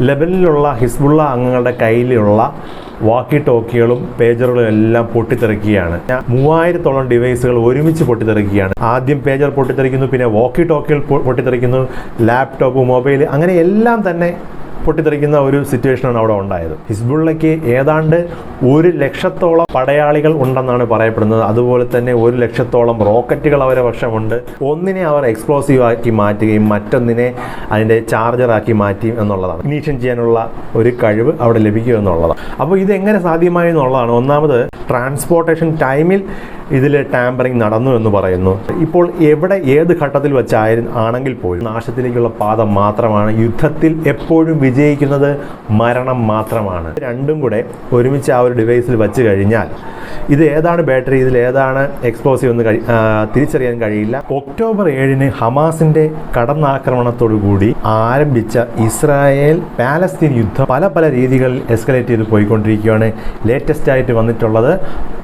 ലെബനിലുള്ള Hezbollah അംഗങ്ങളുടെ കയ്യിലുള്ള വാക്കി ടോക്കികളും പേജറുകളും എല്ലാം പൊട്ടിത്തെറിക്കുകയാണ്. മൂവായിരത്തോളം ഡിവൈസുകൾ ഒരുമിച്ച് പൊട്ടിത്തെറിക്കുകയാണ്. ആദ്യം പേജർ പൊട്ടിത്തെറിക്കുന്നു പിന്നെ വാക്കി ടോക്കികൾ പൊട്ടിത്തെറിക്കുന്നു ലാപ്ടോപ്പ് മൊബൈൽ അങ്ങനെ എല്ലാം തന്നെ പൊട്ടിത്തെറിക്കുന്ന ഒരു സിറ്റുവേഷനാണ് അവിടെ ഉണ്ടായത്. ഹിസ്ബുള്ളയ്ക്ക് ഏതാണ്ട് ഒരു ലക്ഷത്തോളം പടയാളികൾ ഉണ്ടെന്നാണ് പറയപ്പെടുന്നത്. അതുപോലെ തന്നെ ഒരു ലക്ഷത്തോളം റോക്കറ്റുകൾ അവരെ വശമുണ്ട് ഒന്നിനെ അവർ എക്സ്പ്ലോസീവ് ആക്കി മാറ്റുകയും മറ്റൊന്നിനെ അതിന്റെ ചാർജറാക്കി മാറ്റി എന്നുള്ളതാണ്. ഇനീഷ്യൻ ചെയ്യാനുള്ള ഒരു കഴിവ് അവിടെ ലഭിക്കുക എന്നുള്ളതാണ്. അപ്പോൾ ഇത് എങ്ങനെ സാധ്യമായി എന്നുള്ളതാണ്. ഒന്നാമത് ട്രാൻസ്പോർട്ടേഷൻ ടൈമിൽ ഇതിൽ ടാമ്പറിങ് നടന്നു എന്ന് പറയുന്നു. ഇപ്പോൾ എവിടെ ഏത് ഘട്ടത്തിൽ വെച്ചായി ആണെങ്കിൽ പോലും നാശത്തിലേക്കുള്ള പാത മാത്രമാണ്. യുദ്ധത്തിൽ എപ്പോഴും വിജയിക്കുന്നത് മരണം മാത്രമാണ്. രണ്ടും കൂടെ ഒരുമിച്ച് ആ ഒരു ഡിവൈസിൽ വെച്ച് കഴിഞ്ഞാൽ ഇത് ഏതാണ് ബാറ്ററി ഇതിൽ ഏതാണ് എക്സ്പ്ലോസീവ് എന്ന് കഴി തിരിച്ചറിയാൻ കഴിയില്ല. ഒക്ടോബർ ഏഴിന് ഹമാസിന്റെ കടന്നാക്രമണത്തോടുകൂടി ആരംഭിച്ച ഇസ്രായേൽ പാലസ്തീൻ യുദ്ധം പല പല രീതികളിൽ എസ്കലേറ്റ് ചെയ്ത് പോയിക്കൊണ്ടിരിക്കുകയാണ്. ലേറ്റസ്റ്റ് ആയിട്ട് വന്നിട്ടുള്ളത്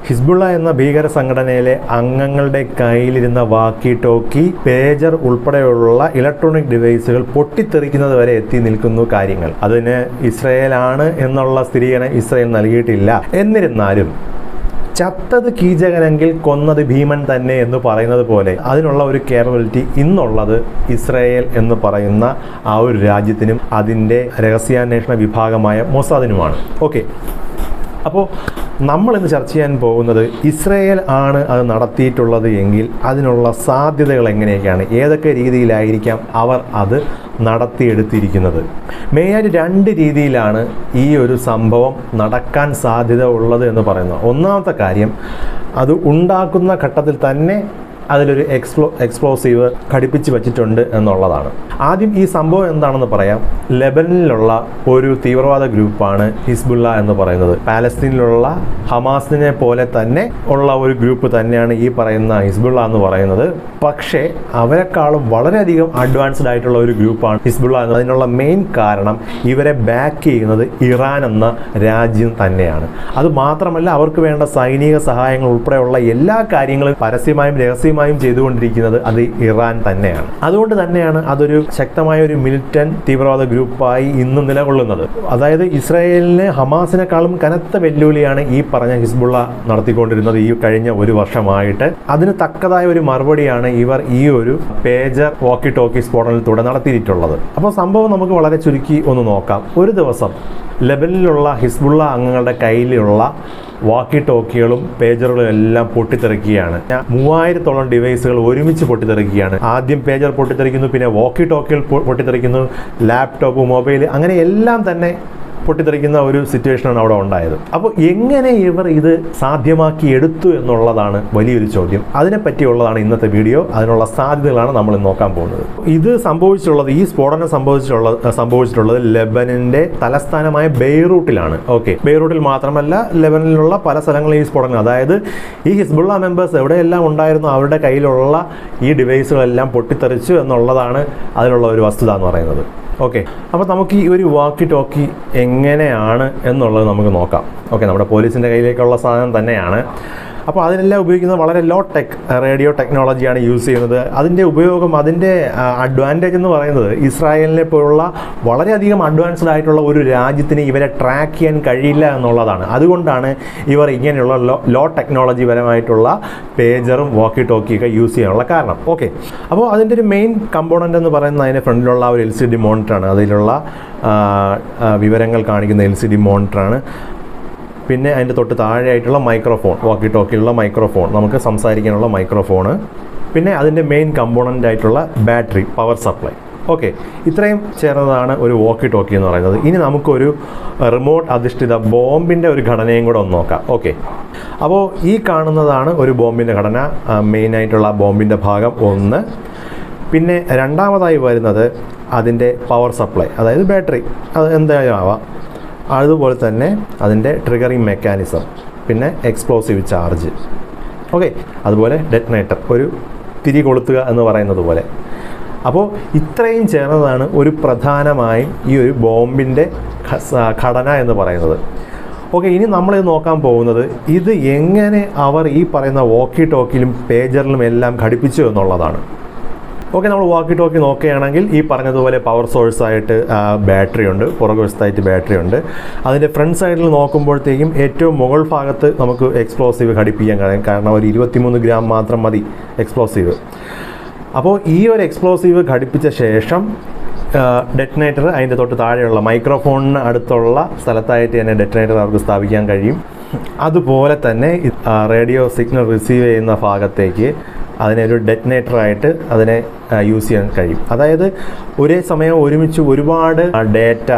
ഹിസ്ബുള്ള എന്ന ഭീകര സംഘടനയിലെ അംഗങ്ങളുടെ കയ്യിലിരുന്ന വാക്കി ടോക്കി പേജർ ഉൾപ്പെടെയുള്ള ഇലക്ട്രോണിക് ഡിവൈസുകൾ പൊട്ടിത്തെറിക്കുന്നത് വരെ എത്തി നിൽക്കുന്നു കാര്യങ്ങൾ. അതിന് ഇസ്രയേലാണ് എന്നുള്ള സ്ഥിരീകരണം ഇസ്രയേൽ നൽകിയിട്ടില്ല. എന്നിരുന്നാലും ചത്തത് കീചകനെങ്കിൽ കൊന്നത് ഭീമൻ തന്നെ എന്ന് പറയുന്നത് പോലെ അതിനുള്ള ഒരു കേപ്പബിലിറ്റി ഇന്നുള്ളത് ഇസ്രയേൽ എന്ന് പറയുന്ന ആ ഒരു രാജ്യത്തിനും അതിന്റെ രഹസ്യാന്വേഷണ വിഭാഗമായ മൊസാദിനുമാണ്. ഓക്കെ അപ്പോൾ നമ്മൾ ഇന്ന് ചർച്ച ചെയ്യാൻ പോകുന്നത് ഇസ്രയേൽ ആണ് അത് നടത്തിയിട്ടുള്ളത് എങ്കിൽ അതിനുള്ള സാധ്യതകൾ എങ്ങനെയൊക്കെയാണ്? ഏതൊക്കെ രീതിയിലായിരിക്കാം അവർ അത് നടത്തിയെടുത്തിരിക്കുന്നത്? മെയിനായിട്ട് രണ്ട് രീതിയിലാണ് ഈ ഒരു സംഭവം നടക്കാൻ സാധ്യത ഉള്ളത് എന്ന് പറയുന്നത്. ഒന്നാമത്തെ കാര്യം അത് ഉണ്ടാക്കുന്ന ഘട്ടത്തിൽ തന്നെ അതിലൊരു എക്സ്പ്ലോ എക്സ്പ്ലോസീവ് ഘടിപ്പിച്ച് വെച്ചിട്ടുണ്ട് എന്നുള്ളതാണ്. ആദ്യം ഈ സംഭവം എന്താണെന്ന് പറയാം. ലെബനിലുള്ള ഒരു തീവ്രവാദ ഗ്രൂപ്പാണ് ഹിസ്ബുള്ള എന്ന് പറയുന്നത്. പാലസ്തീനിലുള്ള ഹമാസിനെ പോലെ തന്നെ ഉള്ള ഒരു ഗ്രൂപ്പ് തന്നെയാണ് ഈ പറയുന്ന ഹിസ്ബുള്ള എന്ന് പറയുന്നത്. പക്ഷേ അവരെക്കാളും വളരെയധികം അഡ്വാൻസ്ഡ് ആയിട്ടുള്ള ഒരു ഗ്രൂപ്പാണ് ഹിസ്ബുള്ള എന്ന് അതിനുള്ള മെയിൻ കാരണം ഇവരെ ബാക്ക് ചെയ്യുന്നത് ഇറാൻ എന്ന രാജ്യം തന്നെയാണ്. അത് മാത്രമല്ല അവർക്ക് വേണ്ട സൈനിക സഹായങ്ങൾ ഉൾപ്പെടെയുള്ള എല്ലാ കാര്യങ്ങളും പരസ്യമായും രഹസ്യമായും ചെയ്തുകൊണ്ടിരിക്കുന്നത് അത് ഇറാൻ തന്നെയാണ്. അതുകൊണ്ട് തന്നെയാണ് അതൊരു ശക്തമായ ഒരു മിലിറ്റൻ തീവ്രവാദ ഗ്രൂപ്പായി ഇന്നും നിലകൊള്ളുന്നത്. അതായത് ഇസ്രായേലിന് ഹമാസിനെക്കാളും കനത്ത വെല്ലുവിളിയാണ് ഈ പറഞ്ഞ ഹിസ്ബുള്ള നടത്തിക്കൊണ്ടിരുന്നത് ഈ കഴിഞ്ഞ ഒരു വർഷമായിട്ട്. അതിന് തക്കതായ ഒരു മറുപടിയാണ് ഇവർ ഈ ഒരു പേജർ വോക്കി ടോക്കി സ്ഫോടനത്തിലൂടെ നടത്തിയിട്ടുള്ളത്. അപ്പോൾ സംഭവം നമുക്ക് വളരെ ചുരുക്കി ഒന്ന് നോക്കാം. ഒരു ദിവസം ലെബനിലുള്ള ഹിസ്ബുള്ള അംഗങ്ങളുടെ കയ്യിലുള്ള വാക്കി ടോക്കികളും പേജറുകളും എല്ലാം പൊട്ടിത്തെറിക്കുകയാണ്. മൂവായിരത്തോളം ഡിവൈസുകൾ ഒരുമിച്ച് പൊട്ടിത്തെറിക്കുകയാണ്. ആദ്യം പേജർ പൊട്ടിത്തെറിക്കുന്നു പിന്നെ വാക്കി ടോക്കികൾ പൊട്ടിത്തെറിക്കുന്നു ലാപ്ടോപ്പ് മൊബൈൽ അങ്ങനെ എല്ലാം തന്നെ പൊട്ടിത്തെറിക്കുന്ന ഒരു സിറ്റുവേഷനാണ് അവിടെ ഉണ്ടായത്. അപ്പോൾ എങ്ങനെ ഇവർ ഇത് സാധ്യമാക്കി എടുത്തു എന്നുള്ളതാണ് വലിയൊരു ചോദ്യം. അതിനെപ്പറ്റിയുള്ളതാണ് ഇന്നത്തെ വീഡിയോ. അതിനുള്ള സാധ്യതകളാണ് നമ്മൾ നോക്കാൻ പോകുന്നത്. ഇത് സംഭവിച്ചിട്ടുള്ളത് ഈ സ്ഫോടനം സംഭവിച്ചിട്ടുള്ളത് സംഭവിച്ചിട്ടുള്ളത് ലെബനന്റെ തലസ്ഥാനമായ ബെയ്റൂട്ടിലാണ്. ഓക്കെ. ബെയ്റൂട്ടിൽ മാത്രമല്ല ലെബനിലുള്ള പല സ്ഥലങ്ങളിൽ ഈ സ്ഫോടനം അതായത് ഈ ഹിസ്ബുള്ള മെമ്പേഴ്സ് എവിടെയെല്ലാം ഉണ്ടായിരുന്നു അവരുടെ കയ്യിലുള്ള ഈ ഡിവൈസുകളെല്ലാം പൊട്ടിത്തെറിച്ചു എന്നുള്ളതാണ് അതിനുള്ള ഒരു വസ്തുത എന്ന് പറയുന്നത്. ഓക്കെ. അപ്പോൾ നമുക്ക് ഈ ഒരു വാക്കി ടോക്കി എങ്ങനെയാണ് എന്നുള്ളത് നമുക്ക് നോക്കാം. ഓക്കെ നമ്മുടെ പോലീസിന്റെ കയ്യിലേക്കുള്ള സാധനം തന്നെയാണ്. അപ്പോൾ അതിനെല്ലാം ഉപയോഗിക്കുന്നത് വളരെ ലോ ടെക് റേഡിയോ ടെക്നോളജിയാണ് യൂസ് ചെയ്യുന്നത്. അതിന്റെ ഉപയോഗം അതിന്റെ അഡ്വാന്റേജ് എന്ന് പറയുന്നത് ഇസ്രായേലിനെ പോലുള്ള വളരെയധികം അഡ്വാൻസ്ഡ് ആയിട്ടുള്ള ഒരു രാജ്യത്തിന് ഇവരെ ട്രാക്ക് ചെയ്യാൻ കഴിയില്ല എന്നുള്ളതാണ്. അതുകൊണ്ടാണ് ഇവർ ഇങ്ങനെയുള്ള ലോ ലോ ടെക്നോളജി പരമായിട്ടുള്ള പേജറും വാക്കി ടോക്കിയൊക്കെ യൂസ് ചെയ്യാനുള്ള കാരണം. ഓക്കെ അപ്പോൾ അതിന്റെ ഒരു മെയിൻ കമ്പോണന്റ് എന്ന് പറയുന്നത് അതിന്റെ ഫ്രണ്ടിലുള്ള ഒരു എൽ സി ഡി മോണിറ്ററാണ് അതിലുള്ള വിവരങ്ങൾ കാണിക്കുന്ന എൽ സി ഡി മോണിറ്ററാണ് പിന്നെ അതിന്റെ തൊട്ട് താഴെയായിട്ടുള്ള മൈക്രോഫോൺ വാക്കി ടോക്കിലുള്ള മൈക്രോഫോൺ നമുക്ക് സംസാരിക്കാനുള്ള മൈക്രോഫോണ് പിന്നെ അതിന്റെ മെയിൻ കമ്പോണന്റ് ആയിട്ടുള്ള ബാറ്ററി പവർ സപ്ലൈ ഓക്കെ ഇത്രയും ചേർന്നതാണ് ഒരു വോക്കി ടോക്കി എന്ന് പറയുന്നത്. ഇനി നമുക്കൊരു റിമോട്ട് അധിഷ്ഠിത ബോംബിന്റെ ഒരു ഘടനയും കൂടെ ഒന്ന് നോക്കാം. ഓക്കെ അപ്പോൾ ഈ കാണുന്നതാണ് ഒരു ബോംബിന്റെ ഘടന മെയിനായിട്ടുള്ള ബോംബിന്റെ ഭാഗം ഒന്ന്. പിന്നെ രണ്ടാമതായി വരുന്നത് അതിന്റെ പവർ സപ്ലൈ അതായത് ബാറ്ററി അത് എന്തായാലും ആവാം. അതുപോലെ തന്നെ അതിന്റെ ട്രിഗറിങ് മെക്കാനിസം പിന്നെ എക്സ്പ്ലോസീവ് ചാർജ് ഓക്കെ അതുപോലെ ഡെറ്റനേറ്റർ ഒരു തിരി കൊളുത്തുക എന്ന് പറയുന്നത് പോലെ. അപ്പോൾ ഇത്രയും ചേർന്നതാണ് ഒരു പ്രധാനമായും ഈ ഒരു ബോംബിന്റെ ഘടന എന്ന് പറയുന്നത്. ഓക്കെ ഇനി നമ്മൾ ഇത് നോക്കാൻ പോകുന്നത് ഇത് എങ്ങനെ അവർ ഈ പറയുന്ന വോക്കി ടോക്കിലും പേജറിലും എല്ലാം ഘടിപ്പിച്ചു എന്നുള്ളതാണ്. ഓക്കെ നമ്മൾ വാക്കി ടോക്കി നോക്കുകയാണെങ്കിൽ ഈ പറഞ്ഞതുപോലെ പവർ സോഴ്സ് ആയിട്ട് ബാറ്ററി ഉണ്ട്. പുറകുവശത്തായിട്ട് ബാറ്ററി ഉണ്ട്. അതിന്റെ ഫ്രണ്ട് സൈഡിൽ നോക്കുമ്പോഴത്തേക്കും ഏറ്റവും മുകൾ ഭാഗത്ത് നമുക്ക് എക്സ്പ്ലോസീവ് ഘടിപ്പിക്കാൻ കഴിയും. കാരണം ഒരു ഇരുപത്തിമൂന്ന് ഗ്രാം മാത്രം മതി എക്സ്പ്ലോസീവ് അപ്പോൾ ഈ ഒരു എക്സ്പ്ലോസീവ് ഘടിപ്പിച്ച ശേഷം ഡെറ്റനേറ്റർ അതിന്റെ തൊട്ട് താഴെയുള്ള മൈക്രോഫോണിന് അടുത്തുള്ള സ്ഥലത്തായിട്ട് തന്നെ ഡെറ്റനേറ്റർ അവർക്ക് സ്ഥാപിക്കാൻ കഴിയും. അതുപോലെ തന്നെ റേഡിയോ സിഗ്നൽ റിസീവ് ചെയ്യുന്ന ഭാഗത്തേക്ക് അതിനെ ഒരു ഡെറ്റിനേറ്ററായിട്ട് അതിനെ യൂസ് ചെയ്യാൻ കഴിയും. അതായത് ഒരേ സമയം ഒരുമിച്ച് ഒരുപാട് ഡേറ്റ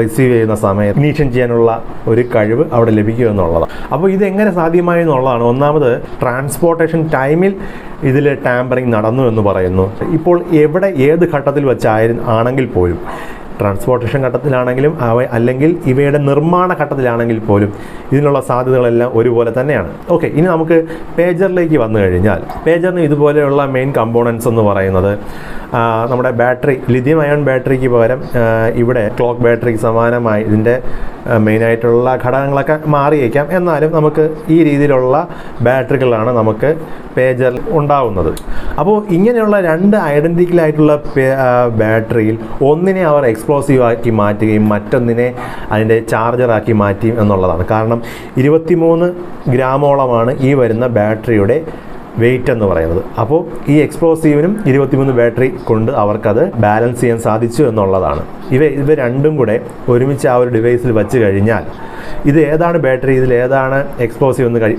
റിസീവ് ചെയ്യുന്ന സമയത്ത് നീക്ഷം ചെയ്യാനുള്ള ഒരു കഴിവ് അവിടെ ലഭിക്കുക എന്നുള്ളതാണ്. അപ്പോൾ ഇതെങ്ങനെ സാധ്യമായി എന്നുള്ളതാണ്. ഒന്നാമത് ട്രാൻസ്പോർട്ടേഷൻ ടൈമിൽ ഇതിൽ ടാമ്പറിങ് നടന്നു എന്ന് പറയുന്നു. ഇപ്പോൾ എവിടെ ഏത് ഘട്ടത്തിൽ വെച്ചായിരുന്നു ആണെങ്കിൽ പോലും ട്രാൻസ്പോർട്ടേഷൻ ഘട്ടത്തിലാണെങ്കിലും അവ അല്ലെങ്കിൽ ഇവയുടെ നിർമ്മാണ ഘട്ടത്തിലാണെങ്കിൽ പോലും ഇതിനുള്ള സാധ്യതകളെല്ലാം ഒരുപോലെ തന്നെയാണ്. ഓക്കെ ഇനി നമുക്ക് പേജറിലേക്ക് വന്നു കഴിഞ്ഞാൽ പേജറിന് ഇതുപോലെയുള്ള മെയിൻ കമ്പോണൻസ് എന്ന് പറയുന്നത് നമ്മുടെ ബാറ്ററി ലിഥിയം അയോൺ ബാറ്ററിക്ക് പകരം ഇവിടെ ക്ലോക്ക് ബാറ്ററിക്ക് സമാനമായി ഇതിന്റെ മെയിനായിട്ടുള്ള ഘടകങ്ങളൊക്കെ മാറിയേക്കാം. എന്നാലും നമുക്ക് ഈ രീതിയിലുള്ള ബാറ്ററികളാണ് നമുക്ക് പേജർ ഉണ്ടാവുന്നത്. അപ്പോൾ ഇങ്ങനെയുള്ള രണ്ട് ഐഡന്റിക്കൽ ആയിട്ടുള്ള ബാറ്ററിയിൽ ഒന്നിനെ അവർ എക്സ്പ്ലോസീവ് ആക്കി മാറ്റുകയും മറ്റൊന്നിനെ അതിന്റെ ചാർജറാക്കി മാറ്റിയും എന്നുള്ളതാണ്. കാരണം ഇരുപത്തിമൂന്ന് ഗ്രാമോളമാണ് ഈ വരുന്ന ബാറ്ററിയുടെ വെയിറ്റ് എന്ന് പറയുന്നത്. അപ്പോൾ ഈ എക്സ്പ്ലോസീവിനും ഇരുപത്തിമൂന്ന് ബാറ്ററി കൊണ്ട് അവർക്കത് ബാലൻസ് ചെയ്യാൻ സാധിച്ചു എന്നുള്ളതാണ്. ഇവ ഇവ രണ്ടും കൂടെ ഒരുമിച്ച് ആ ഒരു ഡിവൈസിൽ വെച്ച് കഴിഞ്ഞാൽ ഇത് ഏതാണ് ബാറ്ററി ഇതിൽ ഏതാണ് എക്സ്പ്ലോസീവ് എന്ന് കഴി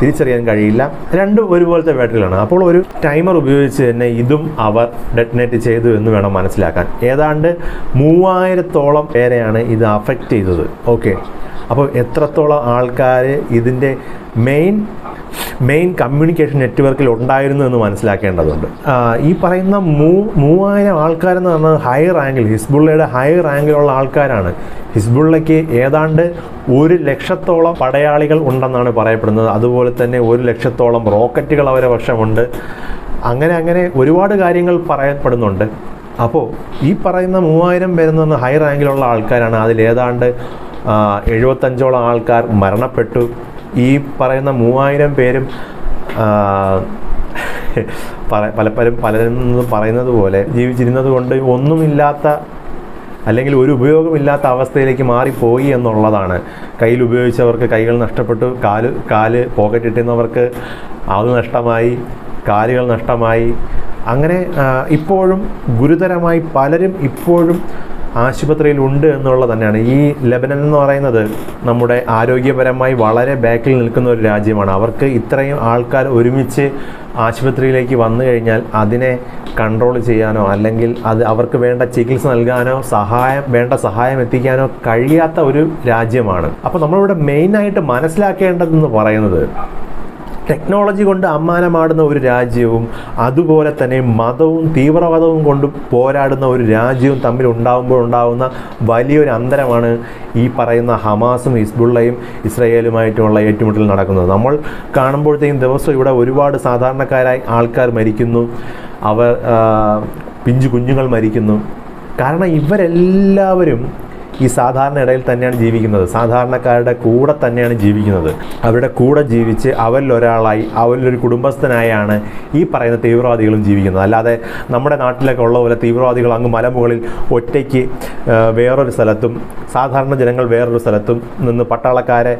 തിരിച്ചറിയാൻ കഴിയില്ല. രണ്ടും ഒരുപോലത്തെ ബാറ്ററികളാണ് അപ്പോൾ ഒരു ടൈമർ ഉപയോഗിച്ച് തന്നെ ഇതും അവർ ഡെറ്റിനേറ്റ് ചെയ്തു എന്ന് വേണം മനസ്സിലാക്കാൻ. ഏതാണ്ട് മൂവായിരത്തോളം പേരെയാണ് ഇത് അഫക്റ്റ് ചെയ്തത്. ഓക്കെ അപ്പോൾ എത്രത്തോളം ആൾക്കാർ ഇതിന്റെ മെയിൻ മെയിൻ കമ്മ്യൂണിക്കേഷൻ നെറ്റ്വർക്കിൽ ഉണ്ടായിരുന്നു എന്ന് മനസ്സിലാക്കേണ്ടതുണ്ട്. ഈ പറയുന്ന മൂ മൂവായിരം ആൾക്കാരെന്ന് പറഞ്ഞാൽ ഹൈ റാങ്കിൽ ഹിസ്ബുള്ളയുടെ ഹൈ റാങ്കിലുള്ള ആൾക്കാരാണ്. ഹിസ്ബുള്ളയ്ക്ക് ഏതാണ്ട് ഒരു ലക്ഷത്തോളം പടയാളികൾ ഉണ്ടെന്നാണ് പറയപ്പെടുന്നത്. അതുപോലെ തന്നെ ഒരു ലക്ഷത്തോളം റോക്കറ്റുകൾ അവരെ വശമുണ്ട് അങ്ങനെ അങ്ങനെ ഒരുപാട് കാര്യങ്ങൾ പറയപ്പെടുന്നുണ്ട്. അപ്പോൾ ഈ പറയുന്ന മൂവായിരം പേരെന്ന് പറഞ്ഞാൽ ഹൈ റാങ്കിലുള്ള ആൾക്കാരാണ്. അതിലേതാണ്ട് എഴുപത്തഞ്ചോളം ആൾക്കാർ മരണപ്പെട്ടു. ഈ പറയുന്ന മൂവായിരം പേരും പലപ്പോഴും പലരും പറയുന്നത് പോലെ ജീവിച്ചിരുന്നത് കൊണ്ട് ഒന്നുമില്ലാത്ത അല്ലെങ്കിൽ ഒരു ഉപയോഗമില്ലാത്ത അവസ്ഥയിലേക്ക് മാറിപ്പോയി എന്നുള്ളതാണ്. കയ്യിൽ ഉപയോഗിച്ചവർക്ക് കൈകൾ നഷ്ടപ്പെട്ടു കാൽ കാൽ പോക്കറ്റ് ഇട്ടുന്നവർക്ക് അത് നഷ്ടമായി കാലുകൾ നഷ്ടമായി. അങ്ങനെ ഇപ്പോഴും ഗുരുതരമായി പലരും ഇപ്പോഴും ആശുപത്രിയിൽ ഉണ്ട് എന്നുള്ളത് തന്നെയാണ്. ഈ ലെബനൻ എന്ന് പറയുന്നത് നമ്മുടെ ആരോഗ്യപരമായി വളരെ ബാക്കിൽ നിൽക്കുന്ന ഒരു രാജ്യമാണ്. അവർക്ക് ഇത്രയും ആൾക്കാർ ഒരുമിച്ച് ആശുപത്രിയിലേക്ക് വന്നു കഴിഞ്ഞാൽ അതിനെ കൺട്രോൾ ചെയ്യാനോ അല്ലെങ്കിൽ അത് അവർക്ക് വേണ്ട ചികിത്സ നൽകാനോ സഹായം വേണ്ട സഹായം എത്തിക്കാനോ കഴിയാത്ത ഒരു രാജ്യമാണ്. അപ്പോൾ നമ്മളിവിടെ മെയിനായിട്ട് മനസ്സിലാക്കേണ്ടതെന്ന് പറയുന്നത് ടെക്നോളജി കൊണ്ട് അമ്മാനമാടുന്ന ഒരു രാജ്യവും അതുപോലെ തന്നെ മതവും തീവ്രവാദവും കൊണ്ട് പോരാടുന്ന ഒരു രാജ്യവും തമ്മിൽ ഉണ്ടാകുമ്പോൾ ഉണ്ടാകുന്ന വലിയൊരു അന്തരമാണ് ഈ പറയുന്ന ഹമാസും ഹിസ്ബുള്ളയും ഇസ്രയേലുമായിട്ടുള്ള ഏറ്റുമുട്ടൽ നടക്കുന്നത്. നമ്മൾ കാണുമ്പോഴത്തേക്കും ദിവസം ഇവിടെ ഒരുപാട് സാധാരണക്കാരായി ആൾക്കാർ മരിക്കുന്നു. അവർ പിഞ്ചു കുഞ്ഞുങ്ങൾ മരിക്കുന്നു. കാരണം ഇവരെല്ലാവരും ഈ സാധാരണ ഇടയിൽ തന്നെയാണ് ജീവിക്കുന്നത്. സാധാരണക്കാരുടെ കൂടെ തന്നെയാണ് ജീവിക്കുന്നത്. അവരുടെ കൂടെ ജീവിച്ച് അവരിലൊരാളായി അവരിലൊരു കുടുംബസ്ഥനായാണ് ഈ പറയുന്ന തീവ്രവാദികളും ജീവിക്കുന്നത്. അല്ലാതെ നമ്മുടെ നാട്ടിലൊക്കെ ഉള്ള പോലെ തീവ്രവാദികൾ അങ്ങ് മലമുകളിൽ ഒറ്റയ്ക്ക് വേറൊരു സ്ഥലത്തും സാധാരണ ജനങ്ങൾ വേറൊരു സ്ഥലത്തും നിന്ന് പട്ടാളക്കാരെ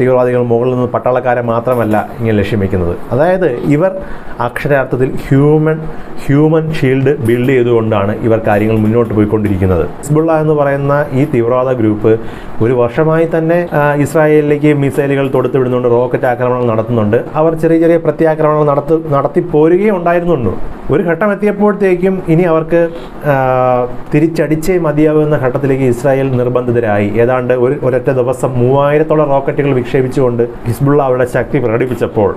തീവ്രവാദികൾ മുകളിൽ നിന്ന് പട്ടാളക്കാരെ മാത്രമല്ല ഇങ്ങനെ ലക്ഷ്യം വയ്ക്കുന്നത് അതായത് ഇവർ അക്ഷരാർത്ഥത്തിൽ ഹ്യൂമൻ ഹ്യൂമൻ ഷീൽഡ് ബിൽഡ് ചെയ്തുകൊണ്ടാണ് ഇവർ കാര്യങ്ങൾ മുന്നോട്ട് പോയിക്കൊണ്ടിരിക്കുന്നത്. ഹിസ്ബുള്ള എന്ന് പറയുന്ന ഈ തീവ്രവാദ ഗ്രൂപ്പ് ഒരു വർഷമായി തന്നെ ഇസ്രായേലിലേക്ക് മിസൈലുകൾ തൊടുത്തുവിടുന്നുണ്ട് റോക്കറ്റ് ആക്രമണങ്ങൾ നടത്തുന്നുണ്ട്. അവർ ചെറിയ ചെറിയ പ്രത്യാക്രമണങ്ങൾ നടത്തു നടത്തി പോരുകയും ഉണ്ടായിരുന്നുണ്ട് ഒരു ഘട്ടം എത്തിയപ്പോഴത്തേക്കും ഇനി അവർക്ക് തിരിച്ചടിച്ചേ മതിയാവുന്ന ഘട്ടത്തിലേക്ക് ഇസ്രായേൽ നിർബന്ധിതരായി. ഏതാണ്ട് ഒരു ഒരൊറ്റ ദിവസം മൂവായിരത്തോളം റോക്കറ്റുകൾ വിക്ഷേപിച്ചുകൊണ്ട് ഹിസ്ബുള്ള അവരുടെ ശക്തി പ്രകടിപ്പിച്ചപ്പോൾ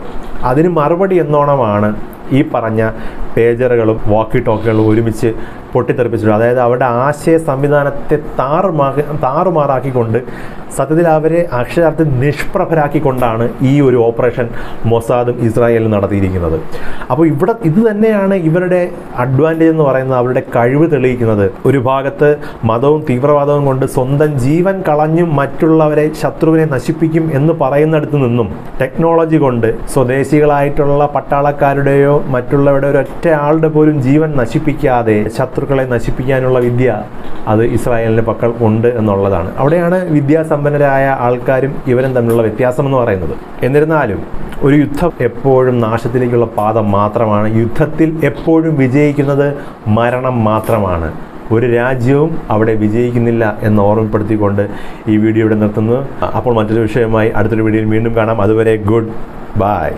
അതിന് മറുപടി എന്നോണമാണ് ഈ പറഞ്ഞ പേജറുകളും വാക്കി ടോക്കുകളും ഒരുമിച്ച് പൊട്ടിത്തെറിപ്പിച്ചിട്ടുണ്ട്. അതായത് അവരുടെ ആശയ സംവിധാനത്തെ താറുമാ താറുമാറാക്കിക്കൊണ്ട് സത്യത്തിൽ അവരെ അക്ഷരാർത്ഥം നിഷ്പ്രഭരാക്കിക്കൊണ്ടാണ് ഈ ഒരു ഓപ്പറേഷൻ മൊസാദും ഇസ്രായേലും നടത്തിയിരിക്കുന്നത്. അപ്പോൾ ഇവിടെ ഇത് തന്നെയാണ് ഇവരുടെ അഡ്വാന്റേജ് എന്ന് പറയുന്നത് അവരുടെ കഴിവ് തെളിയിക്കുന്നത്. ഒരു ഭാഗത്ത് മതവും തീവ്രവാദവും കൊണ്ട് സ്വന്തം ജീവൻ കളഞ്ഞും മറ്റുള്ളവരെ ശത്രുവിനെ നശിപ്പിക്കും എന്ന് പറയുന്നിടത്ത് നിന്നും ടെക്നോളജി കൊണ്ട് സ്വദേശികളായിട്ടുള്ള പട്ടാളക്കാരുടെയോ മറ്റുള്ളവരുടെ ഒരൊറ്റ ആളുടെ പോലും ജീവൻ നശിപ്പിക്കാതെ ശത്രുക്കളെ നശിപ്പിക്കാനുള്ള വിദ്യ അത് ഇസ്രായേലിന്റെ പക്കൽ ഉണ്ട് എന്നുള്ളതാണ്. അവിടെയാണ് വിദ്യാസമ്പന്നരായ ആൾക്കാരും ഇവരും തമ്മിലുള്ള വ്യത്യാസം എന്ന് പറയുന്നത്. എന്നിരുന്നാലും ഒരു യുദ്ധം എപ്പോഴും നാശത്തിലേക്കുള്ള പാത മാത്രമാണ്. യുദ്ധത്തിൽ എപ്പോഴും വിജയിക്കുന്നത് മരണം മാത്രമാണ്. ഒരു രാജ്യവും അവിടെ വിജയിക്കുന്നില്ല എന്ന് ഓർമ്മപ്പെടുത്തിക്കൊണ്ട് ഈ വീഡിയോ ഇവിടെ നിർത്തുന്നു. അപ്പോൾ മറ്റൊരു വിഷയമായി അടുത്തൊരു വീഡിയോയിൽ വീണ്ടും കാണാം. അതുവരെ ഗുഡ് ബൈ.